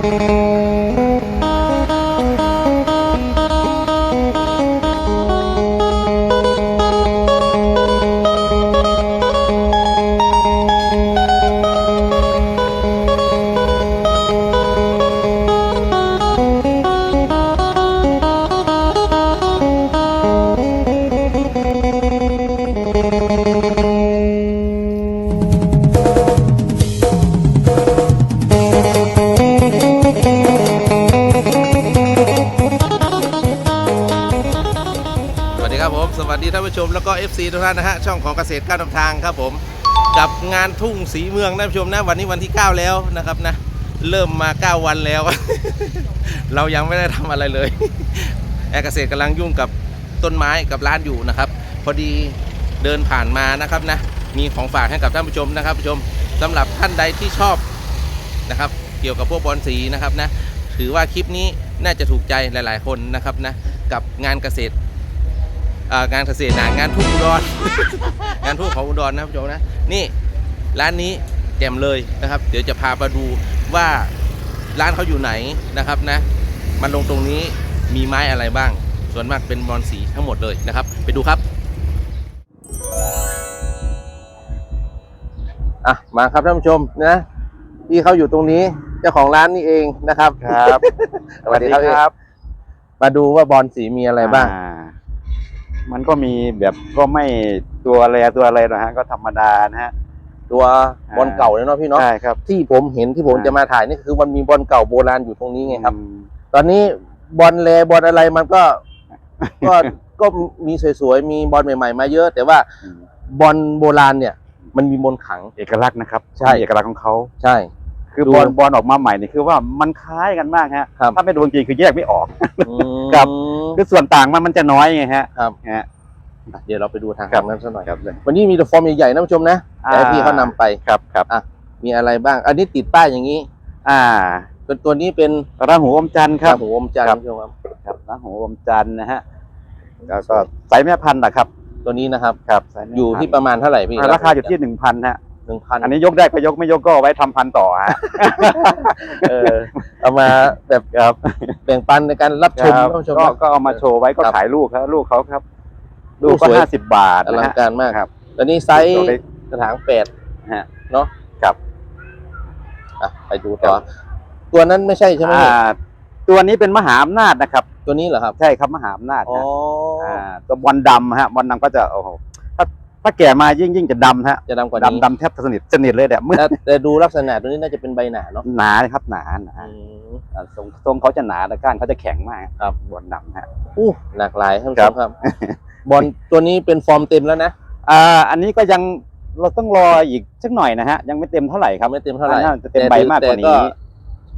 สานผู้ชมแล้วก็ FC ทุกท่านนะฮะช่องของเกษตรก้าวทางครับผม กับงานทุ่งสีเมืองท่านผู้ชมนะวันนี้วันที่ 9 แล้วนะครับนะเริ่มมา 9 วันแล้ว เรายังไม่ได้ทำอะไรเลย แอร์เกษตรกำลังยุ่งกับต้นไม้กับร้านอยู่นะครับ พอดีเดินผ่านมานะครับนะมีของฝากให้กับท่านผู้ชมนะครับผู้ชมสำหรับท่านใดที่ชอบ นะครับเกี่ยวกับพวกบอลสีนะครับนะถือว่าคลิปนี้น่าจะถูกใจหลาย ๆ คนนะครับนะกับงานเกษตร งานเกษตรนะงานทุ่งอุดร งานทุ่งของอุดรนะผู้ชมนะ นี่ร้านนี้แจ่มเลยนะครับ เดี๋ยวจะพามาดูว่าร้านเขาอยู่ไหนนะครับนะ มันลงตรงนี้มีไม้อะไรบ้าง ส่วนมากเป็นบอลสีทั้งหมดเลยนะครับ ไปดูครับอะมาครับท่านผู้ชมนะที่เขาอยู่ตรงนี้เจ้าของร้านนี่เองนะครับครับสวัสดีครับ มาดูว่าบอลสีมีอะไรบ้างอ่ มันก็มีแบบก็ไม่ตัวอะไรตัวอะไรนะฮะก็ธรรมดานะฮะ ตัวบอลเก่าเลยเนาะพี่เนาะใช่ครับ ที่ผมเห็นที่ผมอ่าจะมาถ่ายนี่คือมันมีบอลเก่าโบราณอยู่ตรงนี้ไงครับอืมตอนนี้บอลแลบอลอะไรมันก็ก็ก็มีสวยๆมีบอลใหม่ ๆ มาเยอะ แต่ว่าอืมบอลโบราณเนี่ย มันมีมนต์ขลังเอกลักษณ์นะครับ ใช่เอกลักษณ์ของเขาใช่ คือดูบอลบอลออกมาใหม่นี่คือว่ามันคล้ายกันมากฮะครับถ้าไม่ดูจริงๆคือแยกไม่ออกอืมครับ คือส่วนต่างมันมันจะน้อยไงฮะครับฮะอะเดี๋ยวเราไปดูทางครับทางนั้นสักหน่อยครับวันนี้มีแต่ฟอร์มใหญ่ๆนะผู้ชมนะแต่ให้พี่เขานำไปครับครับมีอะไรบ้าง อันนี้ติดป้ายอย่างนี้ อ่า ตัวตัวนี้เป็นราหูอมจันทร์ครับหัวอมจันทครัร์บผู้ชมครับครับราหูอมจันทร์นะฮะแล้วก็สายแม่พันธุ์นะครับ ตัวนี้นะครับครับสายแม่อยู่ที่ประมาณเท่าไหร่พี่พันธุ์ราคาอยู่ที่หนึ่งพันฮะ หนึ่งพันอันนี้ยกได้ก็ยกไม่ยกก็เอาไว้ทำพันธุ์ต่อฮะ เออเอามาแบบครับแบ่งปันในการรับชมครับท่านผู้ชมก็นะ ก็เอามาโชว์ไว้ก็ครับขายลูกครับลูกเขาครับ ลูลูกกก็สวย ห้าสิบบาทอลันะงฮะ การมากครับตอนนี้ไซส์ตัวเล็กกระถางแปดฮะเนาะครับอะไปดูต่อ ครับ ตัวนั้นไม่ใช่ใช่ไหมอ่าตัวนี้เป็นมหาอำนาจนะครับ ตัวนี้เหรอครับ ใช่ครับมหาอำนาจอ๋อฮะาตัวบอลดำฮะบอลดำก็จะโอ้โห ถ้าถ้าแก่มายิ่งยิ่งจะดำฮะจะดำกว่านี้ดำดำแทบสนิทสนิทเลยเนี่ยเมื่อแต่แต่ดูลักษณะตัวนี้น่าจะเป็นใบหนาเนาะหนานะครับหนาหนาอืมอ่าทรงทรงเขาจะหนาแต่ก้านเขาจะแข็งมากครับบอลดำฮะ อู้หลากหลายท่านผู้ครัชบมครับ บอลตัวนี้เป็นฟอร์มเต็มแล้วนะอ่าอันนี้ก็ยังเราต้องรออีกสักหน่อยนะฮะ ยังไม่เต็มเท่าไหร่ครับ ไม่เต็มเท่าไหร่น่าจะเต็มใบมากกว่านี้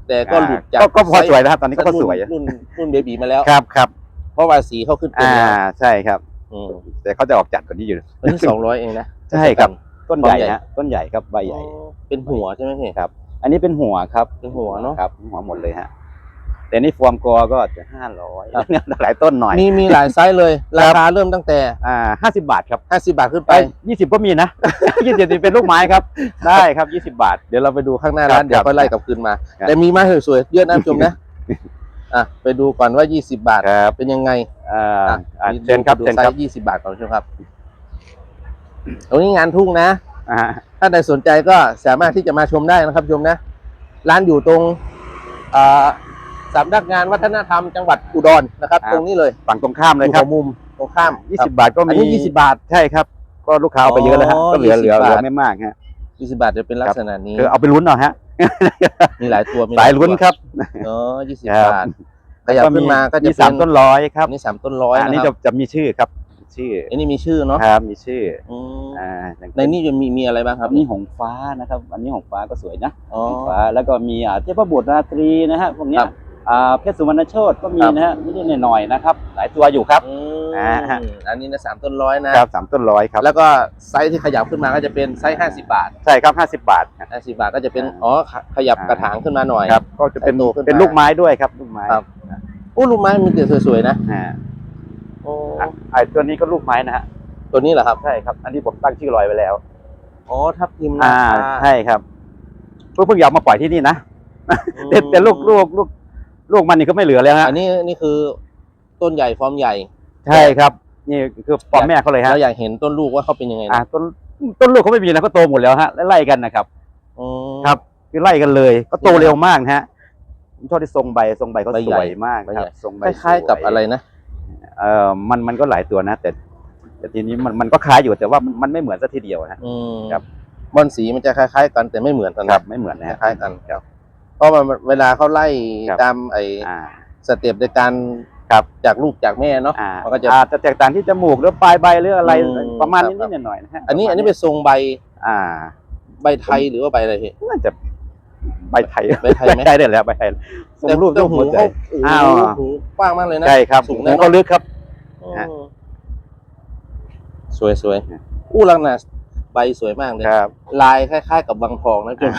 แต่ก็หลุดจากก็ก็พอไซส์สวยนะครับ ตอนนี้ก็พอสวยรุ่นรุ่นรุ่นเบบีมาแล้ว ครับครับเพราะว่าสีเขาขึ้นเป็นอ่าแล้ว ใช่ครับอืม แต่เขาจะออกจัดกว่านี้อยู่ตัวนี้สองร้อยเองนะ ใช่ครับ ต้นใหญ่ต้นใหญ่ฮะต้นใหญ่ครับใบใหญ่อ๋อเป็นหัวใช่ไหมพี่ครับ อันนี้เป็นหัวครับเป็นหัวเนอะครับหัวหมดเลยฮะแต่นี่ฟอร์มกอก็จะห้าร้อยครับเนี่ยหลายต้นหน่อย มีมีหลายไซส์เลย ราคาเริ่มตั้งแต่อ่าห้าสิบบาทครับ50บาทขึ้นไปไปยี่สิบก็มีนะยี่สิบเป็นลูกไม้ครับ ได้ครับยี่สิบบาท เดี๋ยวเราไปดูข้างหน้าครับร้านเดี๋ยวครับค่อยไล่กลับคืนมาครับแต่มีไม้สวยๆเยอะนะผู้ชมนะ อะไปดูก่อนว่า 20 บาทครับเป็นยังไงอ่าอะอ่าดูเชิญครับดูเชิญไซครับส์20 บาทก่อนผู้ชมครับตรงนี้งานทุ่งนะ อ่าถ้าใครสนใจก็สามารถที่จะมาชมได้นะครับผู้ชมนะ ร้านอยู่ตรงอ่าสำนักงานวัฒนธรรมจังหวัดอุดรนะครับ ตรงนี้เลยฝั่งตรงข้ามอเลยยู่ครัหับวมุมตรงข้ามยี่ครัสิบบาทก็อันมีนี้ 20 บาท ใช่ครับ ก็ลูกค้าเอาไปเยอะแล้วฮะอ๋อก็เหลือ20เหลือเหลือบาทไม่มากฮะ 20 บาทจะเป็นลักษณะนี้ คือเอาไปลุ้นเอาฮะ มีหลายตัวมีหสายตัวลุ้นครับ อ๋อ20ครับ บาทขยับขึ้นมาก็จะมีเป็สามต้นร้อยครับอันนี้สามต้นร้อยอันนะนี้คจะรับจะมีชื่อครับ ชื่ออันนี้มีชื่อเนาะครับมีชื่ออืมอ่าอย่างในนี้จะมีมีอะไรบ้างครับอันนี้หงฟ้านะครับ อันนี้หงฟ้าก็สวยนะอ๋อ หงฟ้าแล้วก็มีอ่าเทพบุตรราตรีนะฮะพวกเนี้คยรับ อ่าเพชรสุวรรณโชตก็มีครับนะฮะนิดๆหน่อยๆนะครับ หลายตัวอยู่ครับ อืมอ่าฮะ อันนี้นะสามต้นร้อยนะ ครับสามต้นร้อยครับ แล้วก็ไซส์ที่ขยับขึ้นมาก็จะเป็นไซส์ห้าสิบาทใช่ครับห้าสิบบาทห้าสิบาทก็จะเป็นอ่า อ๋อขขยับอ่ากระถางขึ้นมาหน่อย ครับก็จะเป็นใส่โตขึ้นมาเป็นลูกไม้ด้วยครับลูกไม้ครับ อู้ลูกไม้มีแต่สวยๆนะอ่าโอ้อะไอ้ตัวนี้ก็ลูกไม้นะฮะตัวนี้เหรอครับใช่ครับ อันนี้ผมตั้งชื่อลอยไว้แล้ว อ๋อทับทิมอ่าราคาใช่ครับเพิ่งเพิ่งอยากมาปล่อยที่นี่นะแต่แต่ลูกลูกลูก ลูกมันนี่ก็ไม่เหลือแล้วฮะอันนี้นี่คือต้นใหญ่ฟอร์มใหญ่ใช่ครับ นี่คือปอมแม่เขาเลยฮะเราอยากเห็นต้นลูกว่าเขาเป็นยังไงอ่านะต้นต้นลูกเขาไม่มีนะก็โตหมดแล้วฮะไล่ๆกันนะครับอืมครับคือไล่กันเลย ก็โตเร็วมากนะฮะผมชอบที่ทรงใบทรงใบเขาใบสใหญ่วยมากใบคใหรัญ่บทรงใบคล้ายๆกับสวอะไรนะเออมันมันก็หลายตัวนะ แต่ แต่ทีนี้มันมันก็คล้ายอยู่แต่ว่ามันมันไม่เหมือนสักทีเดียวนะอืมครับบอลสีมันจะคล้ายๆกันแต่ไม่เหมือนกันคนะรับ ไม่เหมือนนะฮะคล้ายๆกันครับเพ ราะมันเวลาเขาไล่ครับ ตามไอ้อ่า สเต็ปในการครับ จากลูกจากแม่เนาะอ่ามันก็จะ อาจจะแตกต่างที่จมูกหรือปลายใบหรืออะไรอืมประมาณครับ นิดๆหน่อยๆนะฮะอันนี้ประมาณอันนี้เป็นทรงใบอ่าใบไทยหรือว่าใบอะไรพี่ น่าจะใบไทยใบไทยไหมใช่ได้แล้วใบไทยทรงรูปแต่รูปหูหัวใจเขาอ้าวหูหูกว้างมากเลยนะ ใช่ครับสูงหูนะก็ลึกครับอืมฮะสวยสวยฮะอู้ลังนะ ใบสวยมากเลย ครับลายคล้าย ๆ กับบางทองนะจน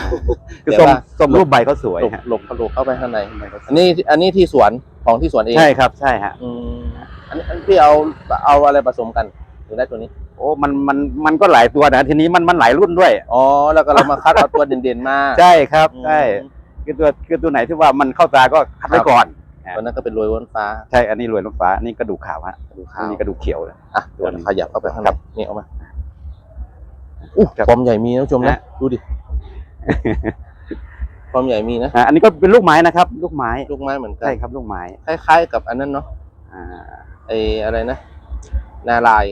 คือแต่ทรงว่าทรงรูปใบเขาสวยหลบฮะหลบหลบเข้าไปข้างในอันนี้อันนี้ที่สวนของที่สวนเองใช่ครับใช่ฮะ อืมอันนี้อันที่เอาเอาอะไรผสมกันถึงได้ตัวนี้ โอ้มันมันมันก็หลายตัวนะทีนี้มันมันหลายรุ่นด้วย อ๋อ แล้วก็เรามาคัดเอาตัวเด่นๆมาใช่ครับอืม ใช่คือตัวคือตัวไหนที่ว่ามันเข้าตาก็คัดไว้ครับ ก่อน ตัวนั้นก็เป็นรวยวนฟ้าใช่อันนี้รวยน้ำฟ้าอันนี้กระดูกขาวฮะกระดูกอัขานวนี้กระดูกเขียวเลย อะตัตัววนี้ขยับเข้าไปข้างในครับนี่เอามา อู้ครับ ความใหญ่มีนะผู้ชมนะฮะดูดิ ความใหญ่มีนะอ่าอันนี้ก็เป็นลูกไม้นะครับ ลูกไม้ลูกไม้เหมือนกัใช่ครับลูกไม้คล้ายๆกับอันนั้นเนาะอ่าไออะไรนะนาลาย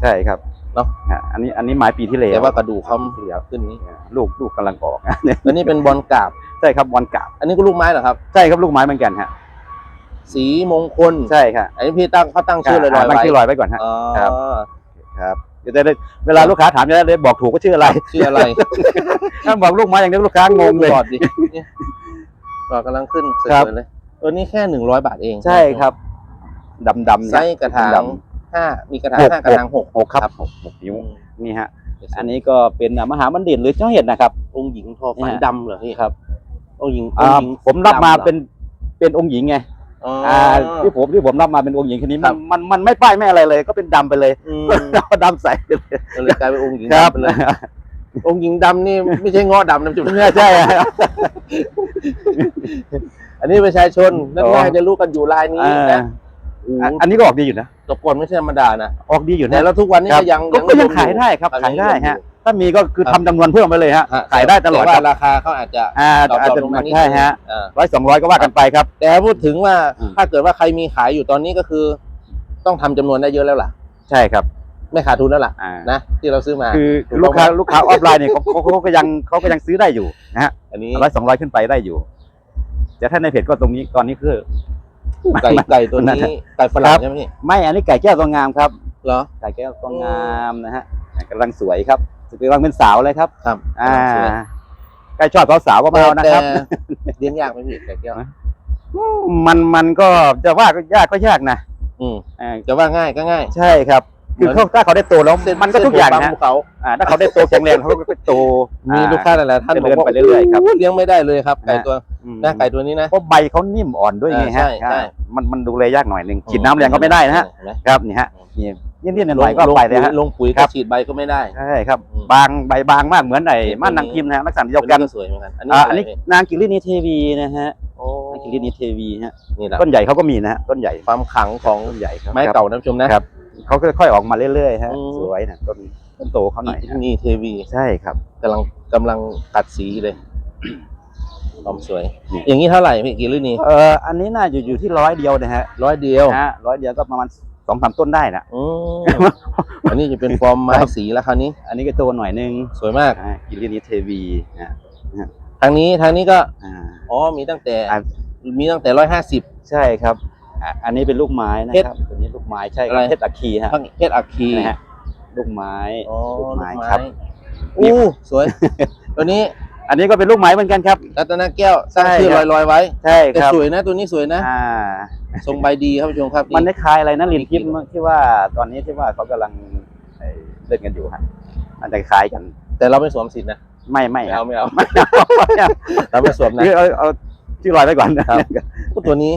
ใช่ครับเนอะ อ่าอันนี้อันนี้ไม้ปีที่แล้วแต่ว่ากระดูกเขาปีที่แล้วขึ้นนี้ลูกลูกกำลังออกแล้วนี่เป็นบอลกราบ ใช่ครับบอลกาบอันนี้ก็ลูกไม้เหรอครับ ใช่ครับลูกไม้เหมือนกันฮะสีมงคลใช่ครับอันนี้พี่ตั้งเขาตั้งชื่อลอยๆตั้งไว้ชื่อลอยไว้ก่อนฮะ อ๋อครับครับ จะได้เวลาลูกค้าถามจะได้บอกถูกว่าชื่ออะไรชื่ออะไรถ้าบอกลูกไม้อย่างนี้ลูกค้างงเลยหลอดดิเนี่ยหลอดกำลังขึ้นสครับวยๆเลยตัวนี้แค่หนึ่งร้อยบาทเองใช่ครับดำดำๆไซส์กระถางดห้ามีกระถางหกห้ากระถางหกหกครับหกหกนิ้วนี่ฮะ อันนี้ก็เป็นอะมหาบัณฑิตหรือเจ้าเห็ดนะครับ องค์หญิงทอฝันเนี่ยดำเหรอพี่ครับ องค์หญิงอ่าองค์หญิงผมรับมาดำหอเป็นเป็นองค์หญิงไง อ๋ออ่าที่ผมที่ผมรับมาเป็นองค์หญิงคนนี้ครัมันบ มันมันไม่ป้ายไม่อะไรเลย ก็เป็นดำไปเลยอืมดำใสไปเลยก็เลยกลายเป็นองค์หญิงครับดำไปเลยองค์หญิงดำนี่ไม่ใช่เงอดำนะจุ๊บเนี่ยใช่ครับ อันนี้ประชาชนนักอ๋อแรกจะรู้กันอยู่ลายนี้อ่านะโอ้อะโหอันนี้ก็ออกดีอยู่นะแตะกอนไม่ใช่ธรรมดานะออกดีอยู่แต่นะ แล้วทุกวันนี้ครับก็ยังก็ก็ยังนิขายได้ครับยังขายได้นิมอฮะ ถ้ามีก็คือครับทำจำนวนเพิ่มไปเลยฮะฮะขายได้ตลอดแว่าครับราคาเขาอาจจะอ่าดรอปอาจจะลงมานิดใช่ฮะอ่าร้อยสองร้อยก็ว่ากันไปครับ แต่พูดถึงว่าอืม ถ้าเกิดว่าใครมีขายอยู่ตอนนี้ก็คือ ต้องทำจำนวนได้เยอะแล้วล่ะ ใช่ครับไม่ขาดทุนแล้วล่ะอ่านะที่เราซื้อมา คือถูกลูกค้าต้องไหมลูกค้าออฟไลน์เนี่ยเขาเขาเขาก็ยังเขาก็ยังซื้อได้อยู่นะฮะอันนี้ร้อยสองร้อยขึ้นไปได้อยู่แต่ถ้าในเพจก็ตรงนี้ตอนนี้คือ ไก่ไก่ตัวนั่นนี้น่ะไก่ฝรั่คงรับใช่ไหมพี่ไม่อันนี้ไก่แก้วตัวงามครับเหรอ ไก่แก้วตัวงามนะฮะกำลังสวยครับ กำลังเป็นสาวเลยครับ ครับอ่าสวยใครชอบสาวๆก็มาเอานะครับแต่เลี้ยงยากไหมพี่ไก่แก้วมันมันก็จะว่าก็ยากก็ยากนะอืมอ่าจะว่าง่ายก็ง่าย ใช่ครับ คือเขาถ้าเขาได้โตแล้วมันก็ทุกอย่างเส้นนะผมบภูเขาอ่าถ้าเขาได้โตแข็งแรงเขาก็โตมีอ่ลูกค้าหลายๆท่านจะบอกเดินว่าไปเรื่อยๆครับโเลี้ยงไม่ได้เลยครับไก่ตัวอืมนะไก่ตัวนี้นะเพราะใบเขานิ่มอ่อนด้วยไงอ่าฮะใช่ใช่อ่ามันมันดูแลยากหน่อยหนึ่งฉีดน้ำแรงก็ไม่ได้นะฮะเห็นไหมครับนี่ฮะนี่นิดๆหลน่อยงๆก็ลงไปปุ๋เลยยฮะลงปุ๋ยครัก็บฉีดใบก็ไม่ได้ใช่ครับอืมบางใบบางมากเหมือนไอ้อืมม่านนางพิมพ์นะฮะลักษณะเดียวตักัวนก็สวยเหมือนกันอันนี้อ่าอะอันไรนี้พี่นางกิรินีเทวีนะฮะโอ้นางกิรินีเทวีฮะนี่แหละต้นใหญ่เขาก็มีนะฮะต้นใหญ่ความขลังของต้นใหญ่ครับไม้เก่านะผู้ชมนะครับ เขาก็ค่อยๆออกมาเรื่อยๆฮะ อืม สวยนะต้นต้นโตเขาหน่อยฮะนี่เทวีใช่ครับ กำลังกำลังตัดสีเลยความสวย นี่ อย่างนี้เท่าไหร่พี่กิรินีเอออันนี้น่าจะอยู่ที่ร้อยเดียวนะฮะร้อยเดียวฮะร้อยเดียวก็ประมาณสองสามต้นได้นะ อืมอันนี้จะเป็นฟอร์มไม้สีแล้วคราวนี้ อันนี้ก็โตหน่อยนึงสวยมาก อ่ากิรินีเทวีนะทางนี้ทางนี้ก็ อ่าอ๋อมีตั้งแต่ อ่ามีตั้งแต่ร้อยห้าสิบใช่ครับ อะอันนี้เป็นลูกไม้นะครับตัวนี้ลูกไม้ใช่คอะไรรับเพชรอัคคีฮะทั้งเพชรอัคคีนะฮะลูกไม้อ๋อลูลูกกไม้ไม้ครับอู้สวย ตัวนี้ อันนี้ก็เป็นลูกไม้เหมือนกันครับรัตนแก้วสร้างใช่ชื่อครับลอยๆไว้ใช่แต่ครับสวยนะตัวนี้สวยนะอ่าทรงใบดีครับผู้ชมครับ มันนี่คล้ายๆอะไรนะลินทิพย์ที่ว่าตอนนี้ที่ว่าเขากำลังเอ่อเล่นกันอยู่ฮะมันจะคล้ายกัน แต่เราไม่สวมสิทธิ์นะไม่ไม่ไม่ครัเอาบไม่เอาไม่เอาไม่เอาเราไม่สวมนะคือเอาเอาชื่อลอยไว้ก่อนนะครับตัวนี้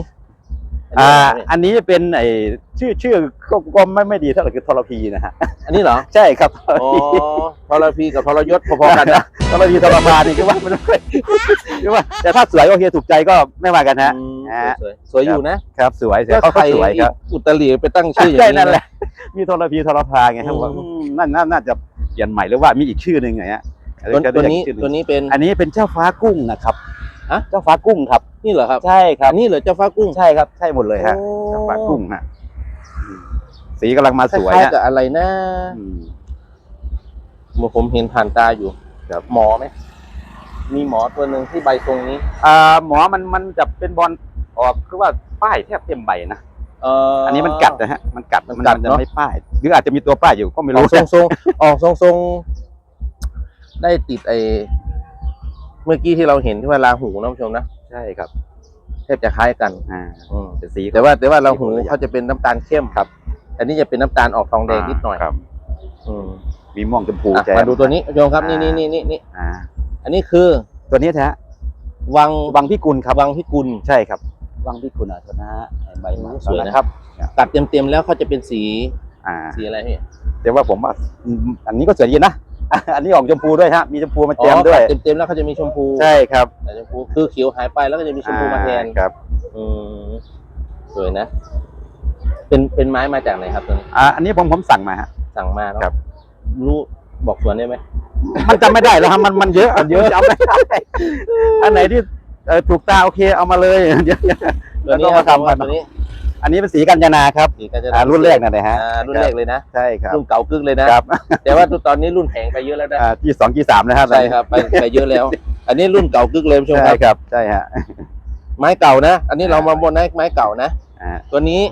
อ่า อันนี้เป็นไอชื่อชื่อก็ก็ไม่ไม่ดีเท่าไหร่คือทรพีนะฮะ อันนี้เหรอ ใช่ครับอ๋อทรพีกับทรยศพอๆกันนะทรพีทรพานี่คือว่ามันไม่ค่อยคือว่าแต่ถ้าสวยโอเคถูกใจก็ไม่ว่ากันฮะ อืมฮะสวยๆสวยอยู่นะครับสวยสวยแล้วเขาใครก็สวยครับอุตริไปตั้งชื่ออย่างใช่นี้นั่นแหนะละ มีโทรพีโทรพาไงครับอืมว่าอืมนั่นน่าน่าจะเปลี่ยนใหม่หรือว่ามีอีกชื่อหนึ่งไงฮะตัวก็ตัวเรียกนี้ชื่อหงตัวนี้เป็น อันนี้เป็นเจ้าฟ้ากุ้งนะครับ ฮะ เจ้าฟ้ากุ้งครับ นี่เหรอครับใช่ครับอันนี้เหรอเจ้าฟ้ากุ้งใช่ครับใช่หมดเลยฮะโอ้เจ้าฟ้ากุ้งฮะอืมสีกำลังมาสวยคล้ายฮะๆกับอะไรนะอืม เมื่อผมเห็นผ่านตาอยู่ครับ หมอไหมมีหมอตัวหนึ่งที่ใบทรงนี้ อ่าหมอมันมันจะเป็นบอลออกคือว่าป้ายแทบเต็มใบนะเอ่ออั อันนี้มันกัดนะฮะมันกัดมันกัดจะเนอะ ไม่ป้าย หรืออาจจะมีตัวป้ายอยู่ก็ไม่ออรู้กทรงทรงๆออกทรงทรงๆได้ติดไอ เมื่อกี้ที่เราเห็นที่ว่าราหูนะผู้ชมนะใช่ครับแทบจะคล้ายกันอ่าอืมเป็นสีแต่ว่าแต่ว่าราหูสีคนละอย่างเขาจะเป็นน้ำตาลเข้มครับ อันนี้จะเป็นน้ำตาลออกทองแดงนิดหน่อยครับ อืมมีม่วงชมพูอะแจ๊มาดูตัวนี้ผู้ชมครับนี่นี่นี่นี่นี่อ่า อันนี้คือตัวนี้แท้วังวังพิกุลครับวังพิกุล ใช่ครับวังพิกุลอะตัวนะฮะใบมาสวยนะนะ ครับ ตัดเต็มๆแล้วเขาจะเป็นสีอ่า สีอะไรพี่แต่ว่าผมว่าอืมอันนี้ก็สวยดีนะ อันนี้ออกชมพูด้วยฮะ มีชมพูมาเต็มด้วยอ๋อตัเต็มๆแล้วเขาจะมีชมพูใช่ครับแต่ชมพูคือเขียวหายไปแล้วก็จะมีชมพูมาแทนอ่ครับ อืมสวยนะ เป็นเป็นไม้มาจากไหนครับตัวนี้อ่า อันนี้ผมผมสั่งมาฮะ สั่งมาเนาะครับ รู้บอกสวนได้ไหม มันจำไม่ได้แล้วครับมันมันเยอะ มันเยอะจำไม่ได้ อันไหนที่ เอ่อถูกตาโอเคเอามาเลยเดี๋ยวตัวนี้แล้วก็มาทำครับกันตัวนี้อันนี้เป็นสีกัญจนาครับสีกาญจอ่ารุ่นแรกนั่นเลยฮะอ่ารุ่นแรกเลยนะ ใช่ครับรุ่นเก่ากึกเลยนะ ครับแต่ว่าตอนนี้รุ่นแพงไปเยอะแล้วนะอ่าที่สองที่สามนะครับใช่ครับไปไปเยอะแล้ว อันนี้รุ่นเก่ากึกเลยผู้ชมคใช่รับครับใช่ฮะ ไม้เก่านะ อันนี้เรามาบนไม้เก่านะ อ่าตัวนี้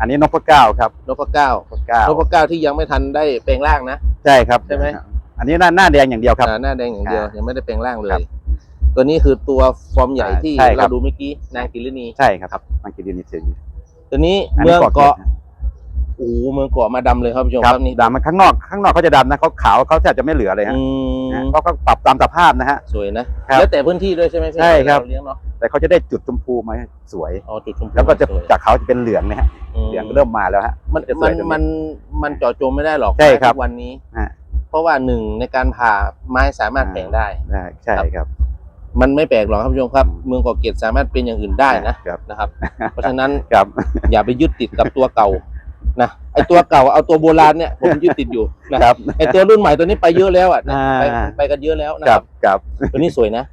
อันนี้นพเก้าครับนพเก้านพเก้านพเก้าที่ยังไม่ทันได้แปลงร่างนะ ใช่ครับใช่ไหม อันนี้หน้าหน้าแดงอย่างเดียวครับ อ่าหน้าแดงอย่างเดียว อ่ายัยังไม่ได้แปลงร่างเลครัยบ ตัวนี้คือตัวฟอร์มใหญ่ที่ใช่ครัเราบ ดูเมื่อกี้นางกิรินีใช่ครับมันกินดินนิสยตัวนี้อันเมืนี้องเกาะเกาะโอ้โหเมืองเกาะมาดำเลยครับผู้ชมคครัรับบนี่ดำมันข้างนอกข้างนอกเขาจะดำนะเขาขาวเขาแทบจะไม่เหลือเลยฮะอืนะมเขาก็ปรับตามสภาพนะฮะ สวยนะครับแล้วแต่พื้นที่ด้วยใช่ไหมพี่ใช่ครับ เาเลี้ยงเนาะแต่เขาจะได้จุดชมพูมาให้สวย อ๋อจุดชมพูแล้วก็จะสวยจากเขาวจะเป็นเหลืองนะฮะมเหลืองเริ่มมาแล้วฮะ มันจะสมัวนยตรงมันมันเจาะจงไม่ได้หรอกใช่ครับทุกวันนี้ ฮะเพราะว่าหนึ่งในการผ่าไม้สามารถแข็งได้ ได้ใช่ครับ มันไม่แปลกหรอกครับผู้ชมครับอืมเมืองเกาะเกร็ดสามารถเป็นอย่างอื่นได้นะครับ นะครับ เพราะฉะนั้นครับอย่าไปยึดติดกับตัวเก่านะไอตัวเก่าเอาตัวโบราณเนี่ยผมยึดติดอยู่นะครับไอตัวรุ่นใหม่ตัวนี้ไปเยอะแล้วอะนะอ่าไปไปกันเยอะแล้วนะคครัรับบครับตัวนี้สวยนะ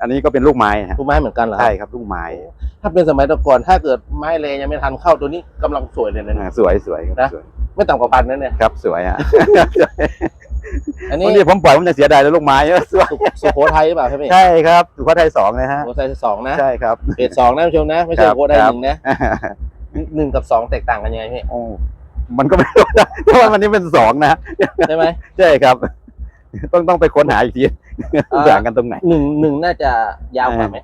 อันนี้ก็เป็นลูกไม้ฮะลูกไม้เหมือนกันเหรอคใช่รับครับลูกไม้ ถ้าเป็นสมัยแต่ก่อนถ้าเกิดไม้เลยังไม่ทันเข้าตัวนี้กำลังสวยเลยนะอ่าสวยสวยครับนะสวยไม่ต่ำกว่าพันนั่นเนี่ยครับสวยฮะ อันบางนี้ทีผมปล่อยผมจะเสียดายแล้วลูกไม้เยอะสวยสุสุโขทัยหรือเปล่าครับพี่ใช่ครับสุโขทัยสองนะฮะสุโขทัยสองนะใช่ครับเกรดสองนะผู้ชมนะไม่ใช่ครับสุโขทัยครัหบนึ่งนะหนึ่งกับสองแตกต่างกันยังไงพี่โอ้มันก็ไม่รู้นะเพราะว่ามันนี้เป็นสองนะใช่ไหมใช่ครับ ต้องต้องไปค้นหาอีกทีต่างกันตรงไหนหนึ่งหนึ่งน่าจะยาวกว่าไหม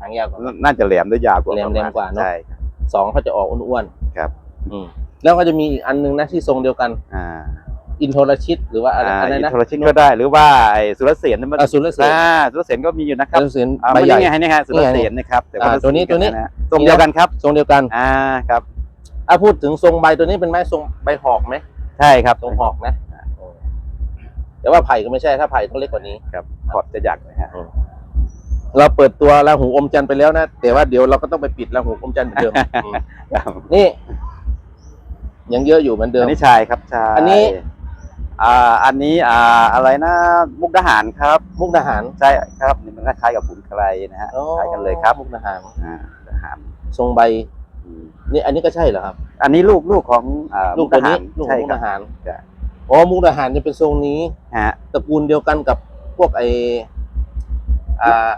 หางยาวกว่าไหมน่าจะแหลมด้วยยาวกว่าแหลมประณแหลมกว่าเนอะใช่ครับสองเขาจะออกอ้วนๆครับ อืมแล้วก็จะมีอีกอันหนึงนะที่ทรงเดียวกัน อ่า อินโทรชิตหรือว่าอะไรอ่าอะไรอินนะโทรชินก็ได้หรือว่าไอ้สุรเสียนนั่นมันอ่าสุรเสนอ่าสุรเสียนก็มีอยู่นะครับสุรเสนอ่าใบใหญ่นี่ไงนี่ไงสุรเสียนนะครับแต่อ่าละตัวนี้สีตัวนี้กัะทรงเดียวกันครับทรงเดียวกันอ่าครับอะพูดถึงทรงใบตัวนี้เป็นไม้ทรงใบหอกไหมใช่ครับทรงหอกนะแต่ว่าไผ่ก็ไม่ใช่ถ้าไผ่ต้องเล็กกว่านี้ครับขอบจะหยักนะฮะเราเปิดตัวราหูอมจันทร์ไปแล้วนะแต่ว่าเดี๋ยวเราก็ต้องไปปิดราหูอมจันทร์เหมือนเดิมอืมครับนี่ยังเยอะอยู่เหมือนเดิอัมนนี้ชายครับชายอันนี้ อ่าอันนี้อ่าอะไรนะมุกดาหารครับมุกดาหารใช่ครับนี่มันคล้ายๆกับขุนไกรนะฮะคล้ายกันเลยครับมุกดาหารอ่ามุกดาหารทรงใบอืมนี่อันนี้ก็ใช่เหรอครับ อันนี้ลูกลูกของอ่าลูมุกกตัวดาหานี้รลูกขอใช่งมุกครับดาหารใช่อ๋อมุกดาหารจะเป็นทรงนี้ฮะตระกูลเดียวกันกับพวกไออ่า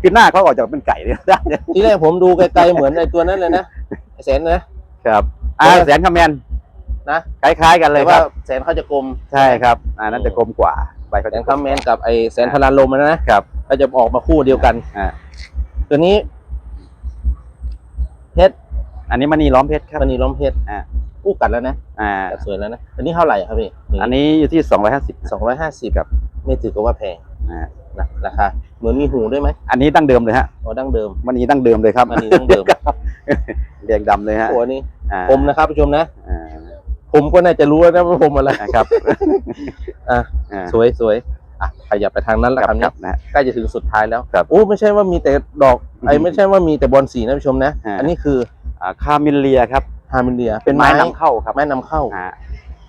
คือหน้าเขาออกจากเป็นไก่เลยได้ที่แรกผมดูไกลๆเหมือนไอตัวนั้นเลยนะไอ้แสนนะครับอ่าแสนคำแมน นะคล้ายๆกันเลยแต่คว่ารับ แสนเขาจะกลมใช่ครับอ่านั่นจะกลมกว่าใบเขาแสจะนคำแมนกับไอแสนพลานลมนะนะครับก็จะออกมาคู่เดียวกัน อ่าตัวนี้เพชรอันนี้มณีล้อมเพชรครับมณีล้อมเพชรอ่า อู้กัดแล้วนะอ่ากัดสวยแล้วนะอันนี้เท่าไหร่ครับพี่อันนี้อยู่ที่สองร้อยห้าสิบสองร้อยห้าสิบครับไม่ถือกับว่าแพงอ่านะราคาเหมือนมีหูด้วยไหมอันนี้ดั้งเดิมเลยฮะอ๋อดั้งเดิมมณีดั้งเดิมเลยครับมณีดั้งเดิม แดงดำเลยฮะโอ้อันนี้อ่าผมนะครับผู้ชมนะ อ่า ผมก็น่าจะรู้แล้วนะว่าผมอะไรนะครับ อะอ่าสวยสวยอะขยับไปทางนั้นแล้วคครัรับบคเนี่รัยบนะฮะ ใกล้จะถึงสุดท้ายแล้วครับโอ้ไม่ใช่ว่ามีแต่ดอกไอ้อืมไม่ใช่ว่ามีแต่บอลสีนะผู้ชมนะฮะอันนี้คืออ่าคามิลเลียครับฮามิเลีย เป็นไม้นำเข้าครับไม้นำเข้าฮะ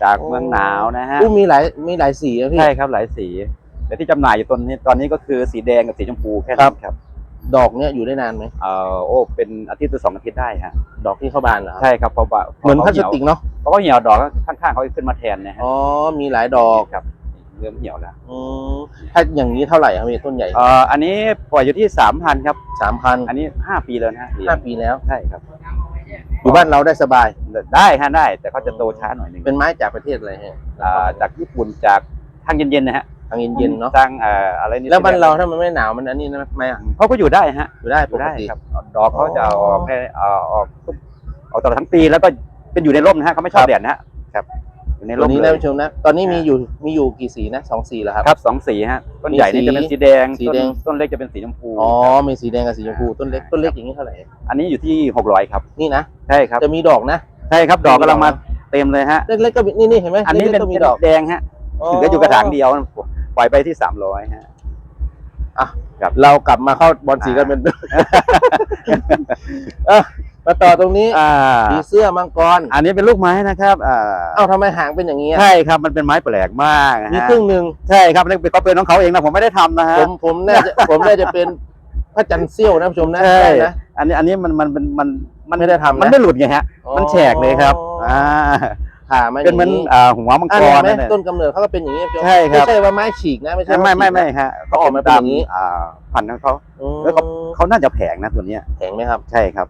จากเมืองหนาวนะฮะ อู้มีหลายมีหลายสีนะพี่ ใช่ครับหลายสี แต่ที่จำหน่ายอยู่ตอนนี้ตอนนี้ก็คือสีแดงกับสีชมพูแค่ครันั้บ นครับ ดอกเนี้ยอยู่ได้นานไหมเอ่อโอ้เป็นอาทิตย์หรือสองอาทิตย์ได้ฮะดอกที่เข้าบานเหรอครับใช่ครับเพราะว่าเหมือนพลาสติกเนาะเพราะเขาเหี่ยวดอกข้างๆเขาขึ้นมาแทนนะฮะอ๋อมีหลายดอกครับเริ่มเหี่ยวแล้วอืมถ้าอย่างนี้เท่าไหร่ครับพี่ต้นใหญ่เอ่ออันนี้ปล่อยอยู่ที่สามพันครับสามพันอันนี้ห้าปีแล้วนะฮะห้าปีแล้วใช่ครับอยู่บ้านเราได้สบายได้ฮะได้ แต่เขาจะโตช้าหน่อยหนึงเป็นไม้จากประเทศอะไรฮะอ่าจากญี่ปุ่นจากทางเย็นๆนะฮะ ทางเย็นๆเนาะทางเอ่ออะไรนี่แล้วบ้านเราถ้ามันไม่หนาวมันอันนี้นะไหมอะเขาก็อยู่ได้ฮะอยู่ได้อปยู่กได้ติ ครับดอกเขาจะออกในเอ่อออกทุกออกตลอดทั้งปีแล้วก็เป็นอยู่ในร่มนะฮะเขาไม่ชอบแดดนะฮะครับอยู่ในตัร่วมนี้เลนะยผู้ชมนะ ตอนนี้มีอยู่มีอยู่กี่สีนะสองสีแล้วครับ ครับสองสีฮะต้นใหญ่นี่มีสีจะเป็นสีแดงสีต้นแดง ต้นเล็กจะเป็นสีชมพูอ๋อมีสีแดงกับสีชมพูต้นเล็กต้นเล็กอย่างนี้เท่าไหร่อันนี้อยู่ที่หกร้อยครับนี่นะใช่ครับจะมีดอกนะใช่ครับดอกกำลังมาเต็มเลยฮะ เล็กๆก็มีนี่นี่เห็นไหมอันนี้เป็นล็กๆก็มีดอกแดงฮะถึงจะอยู่กระถางเดียว ปล่อยไปที่สามร้อยฮะอะครับ เรากลับมาเข้าบอลสีกันเป็นเอะมาต่อตรงนี้อ่าผีเสื้อมังกรอันนี้เป็นลูกไม้นะครับอ่าเอ้าทำไมหางเป็นอย่างนี้อะใช่ครับมันเป็นไม้แปลกมากนะฮะมีครึ่งหนึ่งใช่ครับนี่เป็นเขาเป็นของเขาเองนะผมไม่ได้ทำนะฮะผมผมน่าจะผมน่าจะเป็นพระจันทร์เสี้ยวนะผู้ชมนะใช่ได้นะ อันนี้อันนี้มันมันมันมันมันไม่ได้ทำนะ มันไม่หลุดไงฮะอ๋อมันแฉกเลยครับอ่า ผ่ามาอเป็นย่างเหมันนี้อ่าหัวมังอันกนี้รไหมนั่นแหละต้นกำเนิดเขาก็เป็นอย่างนี้ผู้ชมใช่ครับไม่ใช่ว่าไม้ฉีกนะไม่ใช่ว่าไม่ไม่ฉีกนะไม่ฮะเขาออกมาเป็นอย่างนี้อ่าพันธุ์ของเขาอืมแล้วเขาเขาน่าจะแผงนะตัวเนี้ยแข็งไหมครับใช่ครับ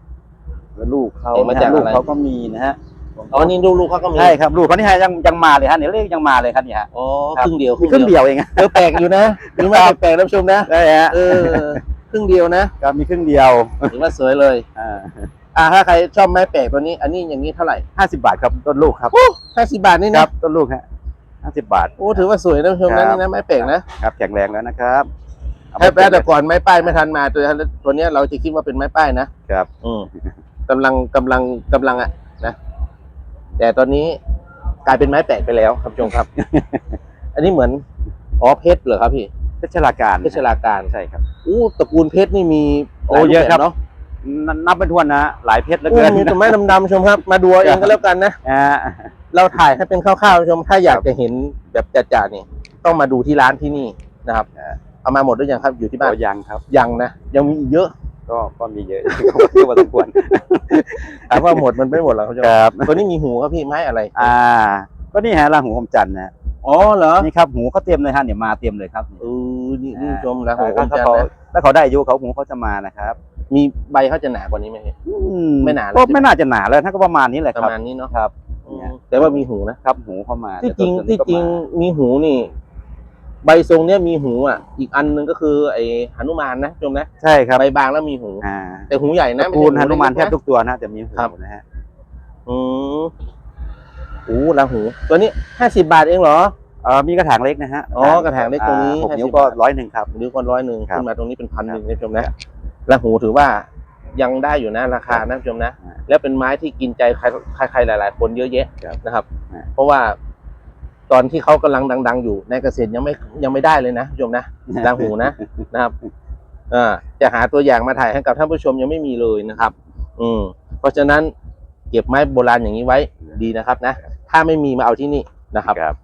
แล้วลูกเขาแผงมาจากนะฮะลูกอะไรเขาก็มีนะฮะอ๋อนี่ลูกๆเขาก็มีใช่ครับลูกเขานี่ฮะยังยังมาเลยฮะเนี่ยเลขยังมาเลยครับเนี่ยฮะอ๋อครับครึ่งเดียวมีครึ่งเดียวเองฮะเออแปลกอยู่นะหรือว่าแปลกๆนะผู้ชมนะได้ฮะเออครึ่งเดียวนะก็มีครึ่งเดียวถือว่าสวยเลยอ่า อ่าถ้าใครชอบไม้แปลกตัวนี้ อันนี้อย่างนี้เท่าไหร่ห้าสิบบาทครับต้นลูกครับห้าสิบบาทนี่คนะรับต้นลูกฮะห้าสิบบาทโอ้ถือว่าสวยนะผู้ชมครันะบนี่นะไม้แปลกนะครับแข็งแรงแล้วนะครับเอาแทบไปแล้วแต่ก่อนไม้ป้ายไม่ทันมาตัวตัวเนี้ยเราจะคิดว่าเป็นไม้ป้ายนะครับอืมกำลังกำลังกำลังอะนะแต่ตอนนี้กลายเป็นไม้แปลกไปแล้วครับผู้ชมครับ อันนี้เหมือนอ๋อเพชรเหรอครับพี่เพชรลาการเพชรลาการใช่ครับอู้ตระกูลเพชรนี่มีโอ้หลารูปเยอะครับแเนาะ นับนับเป็นทวนนะฮะหลายเพชรเหลืออู้เกินมีต้นไม้ดำๆชมครับ มาดูเอาเองก็แล้วกันนะอ่าเราถ่ายให้เป็นคร่าวๆชมถ้าอยากจะเห็นแบบจัดๆนี่ต้องมาดูที่ร้านที่นี่นะครับเออเอามาหมดหรือยังครับอยู่ที่บ้านตัวยังครับยังนะยังมีอีกเยอะ ก็ก็มีเยอะก็พอสมควรถามว่าหมดมันไม่หมดหรอกครับชมครับตัวนี้มีหูครับพี่ไม้อะไร อ่า ก็นี่ฮะราหูอมจันทร์นะฮะอ๋อเหรอ นี่ครับหูเขาเต็มเลยฮะเดี๋ยวมาเต็มเลยครับเออนี่นี่ชมแล้วโหถ้าจันเขานะถ้าเขาได้อายุเขาหูเขาจะมานะครับ มีใบเขาจะหนากว่านี้ไหมพี่อืไม่หนาเลยก็ไม่น่าจะหนาเลยถ้าก็ประมาณนี้แหละปคระรับมาณนี้เนาะครับ อืมแต่ว่ามีหูนะครับหูเข้ามาที่จริงเดี๋ที่ยวต้นจริงก็มามีหูนี่ ใบทรงเนี้ยมีหูอะ อีกอันหนึงก็คือ ไอ้หนุมานนะชมนะใช่ครับใบบางแล้วมีหู อ่าแต่หูใหญ่ตนะระไม่กูใช่ลหนุมานแทเล็บกๆะทุกตัวนะจะมีหูครับ นะฮะอืมโอ้ลาหู ตัวนี้ห้าสิบาทเองเหรอ เอ่อมีกระถางเล็กนะฮะอ๋อกระถางเล็กตรงนี้อ่าหก50นิ้วก็ร้อยหนึ่งครับ หรือคนร้อยหนึ่งครับ ขึ้นมาตรงนี้เป็นพันหนึ่งครับนะชมนะ ลาหูถือว่ายังได้อยู่นะราคานะชมนะอ่าแล้วเป็นไม้ที่กินใจใครใครๆหลาย ๆ คนเยอะแยะครับนะครับอ่าเพราะว่าตอนที่เขากำลังดัง ๆ อยู่ในเกษตรยังไม่ยังไม่ได้เลยนะชมนะลาหูนะนะครับเอ่าจะหาตัวอย่างมาถ่ายให้กับท่านผู้ชมยังไม่มีเลยนะครับ อืมเพราะฉะนั้นเก็บไม้โบราณอย่างนี้ไว้ดีนะครับนะถ้าไม่มีมาเอาที่นี่นะครับครับ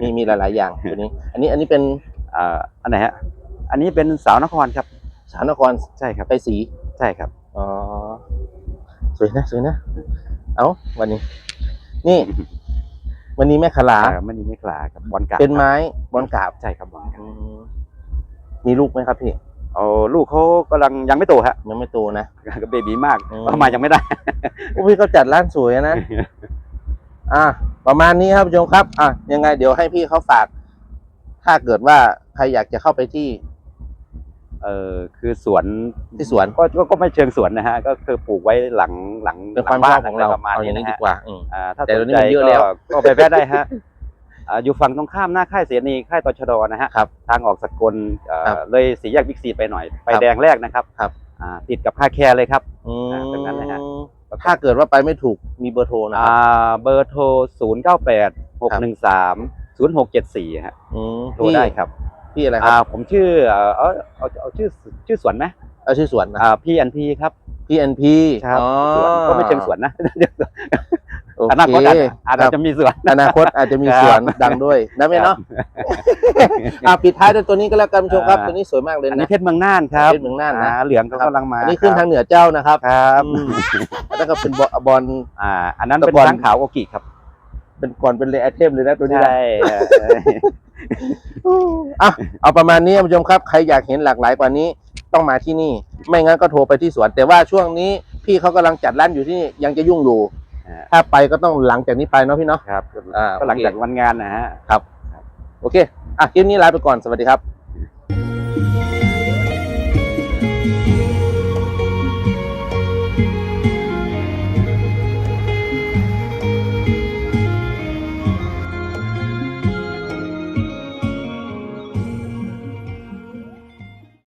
มีมีหลาย ๆ อย่างตัวนี้ อันนี้อันนี้เป็นอ่าอันไหนฮะ อันนี้เป็นสาวนครครับ สาวนครใช่ครับไปสีใช่ครับอ๋อสวยนะสวยนะ เอาวันนี้ นี่ วันนี้แม่ขลาอ่ามันนี่ไม่ขลากับบอลกาบเป็นไม้บอลกราบใช่ครับบอลกาบอืมมีลูกไหมครับพี่โอ้ลูกเขากำลังยังไม่โตฮะยังไม่โตนะก็เบบีมากอืมประมาณยังไม่ได้โอ้พี่เขาจัดร้านสวยนะอะประมาณนี้ครับผู้ชมครับ อะยังไงเดี๋ยวให้พี่เขาฝาก ถ้าเกิดว่าใครอยากจะเข้าไปที่ เออคือสวนที่สวนก็ก็ก็ไม่เชิงสวนนะฮะ ก็คือปลูกไว้หลังหลังเป็นความหลัชอบของเราประมาณเอาอนี้ย่างนี้นะดีฮะกว่าอืม อ่าถ้าแต่สเดี๋ยนวนี้ใจมันเยอะก็แล้วก็ไปแวะได้ฮะอ่าอยู่ฝั่งตรงข้ามหน้าค่ายเสนีค่ายตชดนะฮะ ครับ ทางออกสกลเอ่อครับเลยสี่แยกบิ๊กซีไปหน่อยไฟครับแดงแรกนะครับครับ อ่าติดกับค่าแคร์เลยครับ อืมอ่าเป็นงั้นเลยฮะ ถ้าเกิดว่าไปไม่ถูกมีเบอร์โทรนะคอ่รับาเบอร์โทร 0 9 8 6 1 3 0 6 7 4ฮะอืมโทรได้ครับ พพี่อะไรคอ่ารับผมชื่อเอ่อเอาเอาเอาชื่อชื่อสวนไหมเอาชื่อสวนนะอ่าพี่อันพีครับ PNP ครับอ๋อสวนก็ไม่เชิงสวนนะโออนาเคคตอาจจะอาจครับจะมีสวน อนาคตอาจจะมีครับสวนดังด้วยนะแม่เนาะอะปิดท้ายด้วยตัวนี้ก็แล้วกันผู้ชมครับอ่าตัวนี้สวยมากเลยอันนี้นะเพชรเมืองน่านครับเพชรเมืองน่านนะ อ่เหลืองก็กำลังมาอันนี้ขึ้นครับทางเหนือเจ้านะครับครับอืมอันนั้นก็เป็นบอบอล อ่าอันนั้นแต่เป็นก่อน ช้างขาวโอกิครับ เป็นก่อนเป็นเลไอเทมเลยนะตัวนี้นะ ใช่เอออะเอาประมาณนี้ท่านผู้ชมครับ ใครอยากเห็นหลากหลายกว่านี้ต้องมาที่นี่ ไม่งั้นก็โทรไปที่สวน แต่ว่าช่วงนี้พี่เขากำลังจัดร้านอยู่ที่นี่ยังจะยุ่งอยู่อ่าถ้าไปก็ต้องหลังจากนี้ไปเนาะพี่เนาะ ครับอ่าก็หลังโอเค จากวันงานนะฮะ โอเค อะคลิปนี้ลาไปก่อนสวัสดีครับ